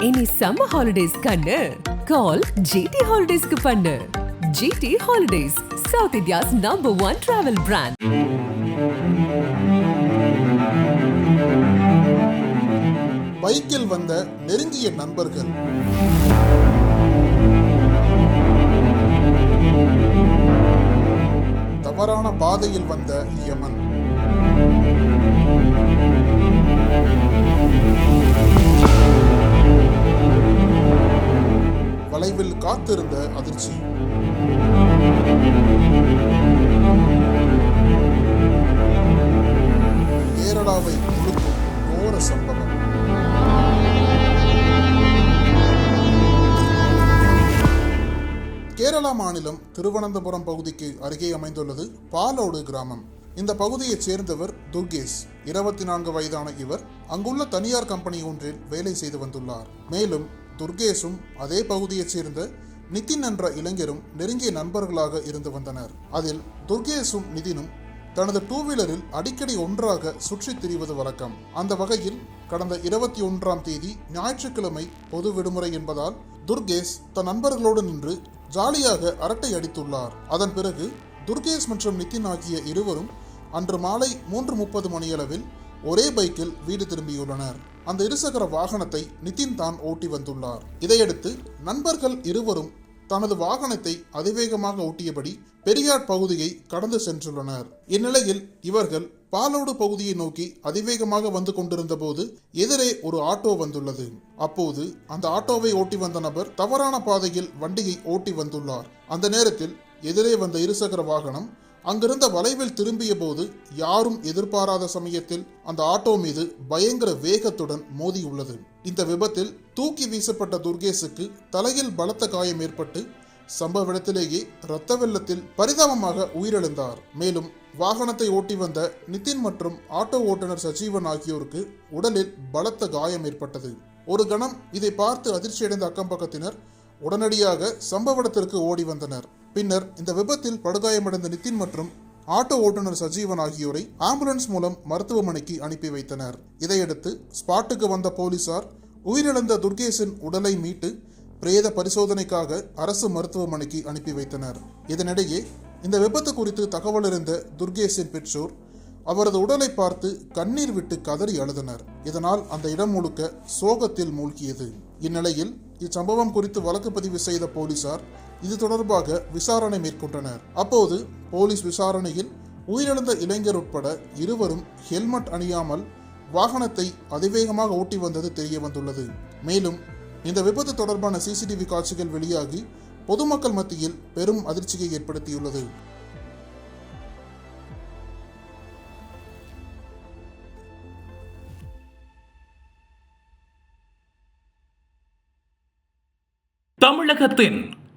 இனி summer holidays கண்ணு. கால் GT ஹாலிடேஸ்க்கு பண்ணு. GT holidays South India's number one travel brand பைக்கில் வந்த நெருங்கிய நண்பர்கள். தவறான பாதையில் வந்த யமன். காத்திருந்த அதிர்ச்சி. கேரளாவை முழுக்கும் கோர சம்பவம். கேரளா மாநிலம் திருவனந்தபுரம் பகுதிக்கு அருகே அமைந்துள்ளது பாலோடு கிராமம். இந்த பகுதியைச் சேர்ந்தவர் துர்கேஷ். இருபத்தி நான்கு வயதான இவர் அங்குள்ள தனியார் கம்பெனி ஒன்றில் வேலை செய்து வந்துள்ளார். மேலும் துர்கேஷும் அதே பகுதியைச் சேர்ந்த நிதின் என்ற இளைஞரும் நெருங்கிய நண்பர்களாக இருந்து வந்தனர். அதில் துர்கேஷும் நிதினும் தனது டூ வீலரில் அடிக்கடி ஒன்றாக சுற்றி திரிவது வழக்கம். அந்த வகையில் கடந்த இருபத்தி ஒன்றாம் தேதி ஞாயிற்றுக்கிழமை பொது விடுமுறை என்பதால் துர்கேஷ் தன் நண்பர்களோடு நின்று ஜாலியாக அரட்டை அடித்துள்ளார். அதன் பிறகு துர்கேஷ் மற்றும் நிதின் ஆகிய இருவரும் அன்று மாலை மூன்று முப்பது மணியளவில் ஒரே பைக்கில் வீடு திரும்பியுள்ளனர். அந்த இருசக்கர வாகனத்தை நிதின் தான் ஓட்டி வந்துள்ளார். இதையடுத்து நண்பர்கள் இருவரும் தனது வாகனத்தை அதிவேகமாக ஓட்டியபடி பெரியார் பகுதியை கடந்து சென்றுள்ளனர். இந்நிலையில் இவர்கள் பாலோடு பகுதியை நோக்கி அதிவேகமாக வந்து கொண்டிருந்த போது எதிரே ஒரு ஆட்டோ வந்துள்ளது. அப்போது அந்த ஆட்டோவை ஓட்டி வந்த நபர் தவறான பாதையில் வண்டியை ஓட்டி வந்துள்ளார். அந்த நேரத்தில் எதிரே வந்த இருசக்கர வாகனம் அங்கிருந்த வளைவில் திரும்பிய போது யாரும் எதிர்பாராத சமயத்தில் அந்த ஆட்டோ மீது பயங்கர வேகத்துடன் மோதியுள்ளது இந்த விபத்தில் தூக்கி வீசப்பட்ட துர்கேஷுக்கு தலையில் பலத்த காயம் ஏற்பட்டு சம்பவ இடத்திலேயே இரத்த வெள்ளத்தில் பரிதாபமாக உயிரிழந்தார். மேலும் வாகனத்தை ஓட்டி வந்த நிதின் மற்றும் ஆட்டோ ஓட்டுநர் சஜீவன் ஆகியோருக்கு உடலில் பலத்த காயம் ஏற்பட்டது. ஒரு கணம் இதை பார்த்து அதிர்ச்சியடைந்த அக்கம் பக்கத்தினர் உடனடியாக சம்பவ இடத்திற்கு ஓடி வந்தனர். பின்னர் இந்த விபத்தில் படுகாயமடைந்த நிதின் மற்றும் ஆட்டோ ஓட்டுநர் சஜீவன் ஆகியோரை ஆம்புலன்ஸ் மூலம் மருத்துவமனைக்கு அனுப்பி வைத்தனர். இதையடுத்து ஸ்பாட்டுக்கு வந்த போலீசார் உயிரிழந்த துர்கேஷின் உடலை மீட்டு பிரேத பரிசோதனைக்காக அரசு மருத்துவமனைக்கு அனுப்பி வைத்தனர். இதனிடையே இந்த விபத்து குறித்து தகவல் அறிந்த துர்கேஷின் பெற்றோர் அவரது உடலை பார்த்து கண்ணீர் விட்டு கதறி அழுதனர். இதனால் அந்த இடம் முழுக்க சோகத்தில் மூழ்கியது. இந்நிலையில் இச்சம்பவம் குறித்து வழக்கு பதிவு செய்த போலீசார் இது தொடர்பாக விசாரணை மேற்கொண்டனர். அப்போது போலீஸ் விசாரணையில் உயிரிழந்த இளைஞர் உட்பட இருவரும் ஹெல்மெட் அணியாமல் வாகனத்தை அதிவேகமாக ஓட்டி வந்தது தெரிய வந்துள்ளது மேலும் இந்த விபத்து தொடர்பான சிசிடிவி காட்சிகள் வெளியாகி பொதுமக்கள் மத்தியில் பெரும் அதிர்ச்சியை ஏற்படுத்தியுள்ளது. தமிழகத்தின்